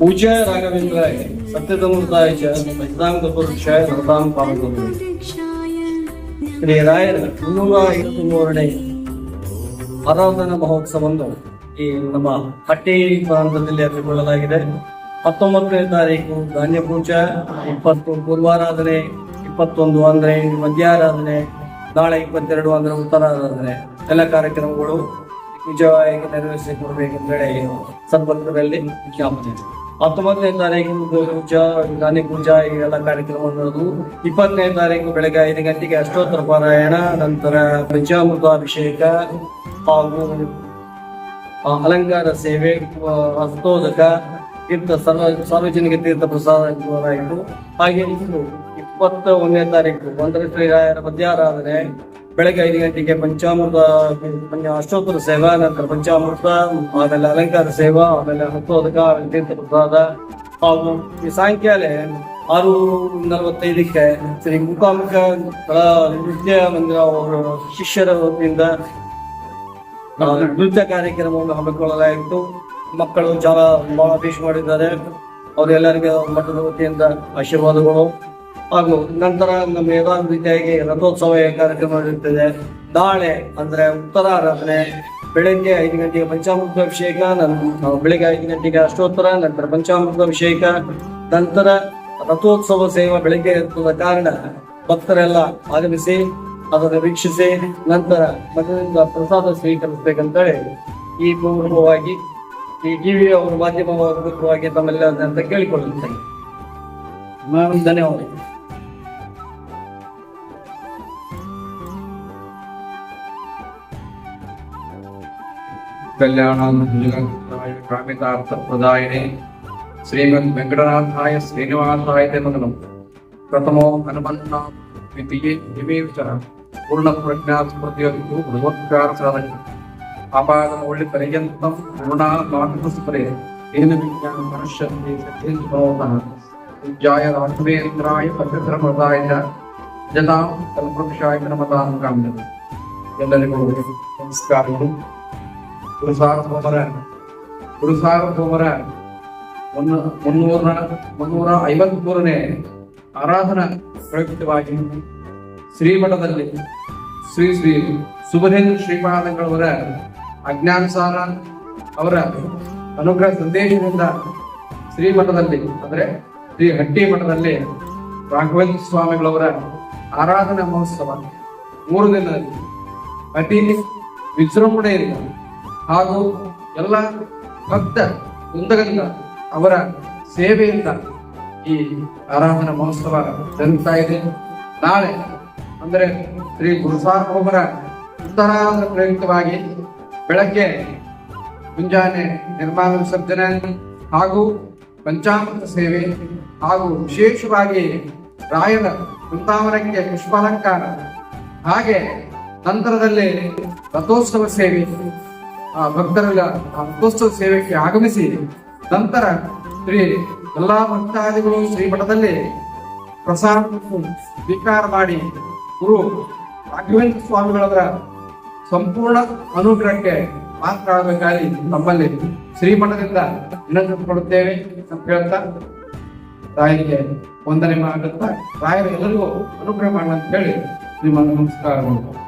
ರಾಘವೇಂದ್ರಾಯ ಸತ್ಯತಮೃತಾಯ ಚ ವೇದಾಂತ ಪುರುಷಾಯ ನತಾಂ ಪಾಲ್ಗೊಂಡು ಶ್ರೀ ರಾಯರ ಮುನ್ನೂರ ಐವತ್ತು ಮೂರನೇ ಆರಾಧನಾ ಮಹೋತ್ಸವವನ್ನು ಈ ನಮ್ಮ ಹಟ್ಟಿ ಪ್ರಾಂತದಲ್ಲಿ ಹಮ್ಮಿಕೊಳ್ಳಲಾಗಿದೆ. ಹತ್ತೊಂಬತ್ತನೇ ತಾರೀಕು ಧಾನ್ಯ ಪೂಜಾ, ಇಪ್ಪತ್ತು ಪೂರ್ವಾರಾಧನೆ ಇಪ್ಪತ್ತೊಂದು ಅಂದ್ರೆ ಮಧ್ಯಾರಾಧನೆ, ನಾಳೆ ಇಪ್ಪತ್ತೆರಡು ಅಂದ್ರೆ ಉತ್ತರಾರಾಧನೆ. ಎಲ್ಲ ಕಾರ್ಯಕ್ರಮಗಳು ವಿಜಯವಾಗಿ ನೆರವೇರಿಸಿ ಕೊಡಬೇಕೆಂದೇಳಿ ಸಂಪರ್ಕದಲ್ಲಿ ವಿಜ್ಞಾಪನೆ ಹತ್ತೊಂಬತ್ತನೇ ತಾರೀಕು ಪೂಜಾ ಧಾನ್ಯ ಪೂಜಾ ಈ ಎಲ್ಲ ಕಾರ್ಯಕ್ರಮಗಳು ಇಪ್ಪತ್ತನೇ ತಾರೀಕು ಬೆಳಗ್ಗೆ ಐದು ಗಂಟೆಗೆ ಅಷ್ಟೋತ್ತರ ಪಾರಾಯಣ, ನಂತರ ಪಂಚಾಮೃತ ಅಭಿಷೇಕ ಹಾಗೂ ಅಲಂಕಾರ ಸೇವೆ ಹಸ್ತೋದಕ, ತೀರ್ಥ ಸರ್ವ ಸಾರ್ವಜನಿಕ ತೀರ್ಥ ಪ್ರಸಾದ ಆಯಿತು ಹಾಗೆ ಇಪ್ಪತ್ತ ಒಂದನೇ ತಾರೀಕು ಒಂದರ ಶ್ರೀರಾಯರ ಮಧ್ಯಾರಾಧನೆ ಬೆಳಗ್ಗೆ ಐದು ಗಂಟೆಗೆ ಪಂಚಾಮೃತ, ಪಂಚ- ಅಷ್ಟೋತ್ತರ ಸೇವಾ, ನಂತರ ಪಂಚಾಮೃತ, ಆಮೇಲೆ ಅಲಂಕಾರ ಸೇವಾ, ಆಮೇಲೆ ಹತ್ತು ತೀರ್ಥ ಪ್ರಸಾದ. ಹಾಗೂ ಈ ಸಾಯಂಕಾಲ ಆರು ನಲವತ್ತೈದಕ್ಕೆ ಶ್ರೀ ಮುಖಾಮುಖ ನೃತ್ಯ ಮಂದಿರ ಅವರ ಶಿಷ್ಯರ ವತಿಯಿಂದ ನೃತ್ಯ ಕಾರ್ಯಕ್ರಮವನ್ನು ಹಮ್ಮಿಕೊಳ್ಳಲಾಯಿತು. ಮಕ್ಕಳು ಜಾಲ ಬಹಳ ಭೇಷ್ ಮಾಡಿದ್ದಾರೆ. ಅವರೆಲ್ಲರಿಗೆ ಮಠದ ವತಿಯಿಂದ ಆಶೀರ್ವಾದಗಳು. ಹಾಗೂ ನಂತರ ನಮ್ಮ ಯಥಾರ್ಥ ರೀತಿಯಾಗಿ ರಥೋತ್ಸವ ಕಾರ್ಯಕ್ರಮ ಇರುತ್ತದೆ ನಾಳೆ ಅಂದ್ರೆ ಉತ್ತರಾರಾಧನೆ ಬೆಳಗ್ಗೆ ಐದು ಗಂಟೆಗೆ ಪಂಚಾಮೃತ ಅಭಿಷೇಕ ನಂತರ ಬೆಳಗ್ಗೆ ಐದು ಗಂಟೆಗೆ ಅಷ್ಟೋತ್ತರ, ನಂತರ ಪಂಚಾಮೃತ ಅಭಿಷೇಕ, ನಂತರ ರಥೋತ್ಸವ ಸೇವಾ ಬೆಳಗ್ಗೆ ಇರ್ತದ ಕಾರಣ ಭಕ್ತರೆಲ್ಲ ಆಗಮಿಸಿ, ಅದನ್ನು ವೀಕ್ಷಿಸಿ, ನಂತರ ಮಠದಿಂದ ಪ್ರಸಾದ ಸ್ವೀಕರಿಸಬೇಕಂತೇಳಿ ಈ ಪೂರ್ವವಾಗಿ ಈ ಟಿವಿ ಅವರ ಮಾಧ್ಯಮ ಮೂಲಕವಾಗಿ ತಮ್ಮೆಲ್ಲ ಅಂತ ಕೇಳಿಕೊಳ್ಳುತ್ತೇನೆ. ನಾನು കല്യാണായ കാമിതാർത്ഥ ശ്രീമദ് വെങ്കടനാഥായ ശ്രീനിവാസായ തമകനം പ്രഥമോ അനുബന്ധേ നിവേവിച്ച ഏന നമതാം നമസ്കാരങ്ങളും ಗುರುಸಾರ್ವಭೌಮರ ಒಂದು ಮುನ್ನೂರ ಮುನ್ನೂರ ಐವತ್ಮೂರನೇ ಆರಾಧನಾ ಪ್ರಯುಕ್ತವಾಗಿ ಶ್ರೀಮಠದಲ್ಲಿ ಶ್ರೀ ಶ್ರೀ ಸುಭದೇಂದ್ರ ಶ್ರೀಪಾದಂಗಳವರ ಅಜ್ಞಾನಸಾರ ಅವರ ಅನುಗ್ರಹ ಸಂದೇಶದಿಂದ ಶ್ರೀಮಠದಲ್ಲಿ ಅಂದರೆ ಶ್ರೀ ಹಟ್ಟಿ ಮಠದಲ್ಲಿ ರಾಘವೇಂದ್ರ ಸ್ವಾಮಿಗಳವರ ಆರಾಧನಾ ಮಹೋತ್ಸವ ಮೂರು ದಿನದಲ್ಲಿ ಅತಿ ವಿಜೃಂಭಣೆಯಿಂದ ಹಾಗೂ ಎಲ್ಲ ಭಕ್ತ ವೃಂದಗಳಿಂದ ಅವರ ಸೇವೆಯಿಂದ ಈ ಆರಾಧನಾ ಮಹೋತ್ಸವ ಜರುಗ್ತಾ ಇದೆ. ನಾಳೆ ಅಂದರೆ ಶ್ರೀ ಗುರುಸಾಹೋಬರ ಉತ್ತರಾಧನ ಪ್ರಯುಕ್ತವಾಗಿ ಬೆಳಗ್ಗೆ ಮುಂಜಾನೆ ನಿರ್ಮಾಣ ವಿಸರ್ಜನೆ ಹಾಗೂ ಪಂಚಾಮೃತ ಸೇವೆ ಹಾಗೂ ವಿಶೇಷವಾಗಿ ರಾಯರ ವೃಂದಾವನಕ್ಕೆ ಪುಷ್ಪಾಲಂಕಾರ. ಹಾಗೆ ನಂತರದಲ್ಲಿ ರಥೋತ್ಸವ ಸೇವೆ. ಭಕ್ತರೆಲ್ಲ ರಥೋತ್ಸವ ಸೇವೆಗೆ ಆಗಮಿಸಿ ನಂತರ ಶ್ರೀ ಎಲ್ಲಾ ಭಕ್ತಾದಿಗಳು ಶ್ರೀಮಠದಲ್ಲಿ ಪ್ರಸಾದ ಸ್ವೀಕಾರ ಮಾಡಿ ಗುರು ರಾಘವೇಂದ್ರ ಸ್ವಾಮಿಗಳವರ ಸಂಪೂರ್ಣ ಅನುಗ್ರಹಕ್ಕೆ ಮಾತ್ರ ಆಗಬೇಕಾಗಿ ನಮ್ಮಲ್ಲಿ ಶ್ರೀಮಠದಿಂದ ವಿನಂತಿ ಕೊಡುತ್ತೇವೆ ಅಂತ ಹೇಳ್ತಾ ತಾಯಿಗೆ ವಂದನೆ ಮಾಡುತ್ತಾ ರಾಯರು ಎಲ್ಲರಿಗೂ ಅನುಗ್ರಹ ಅಂತ ಹೇಳಿ ನಮಸ್ಕಾರ ನಮಸ್ಕಾರಗಳು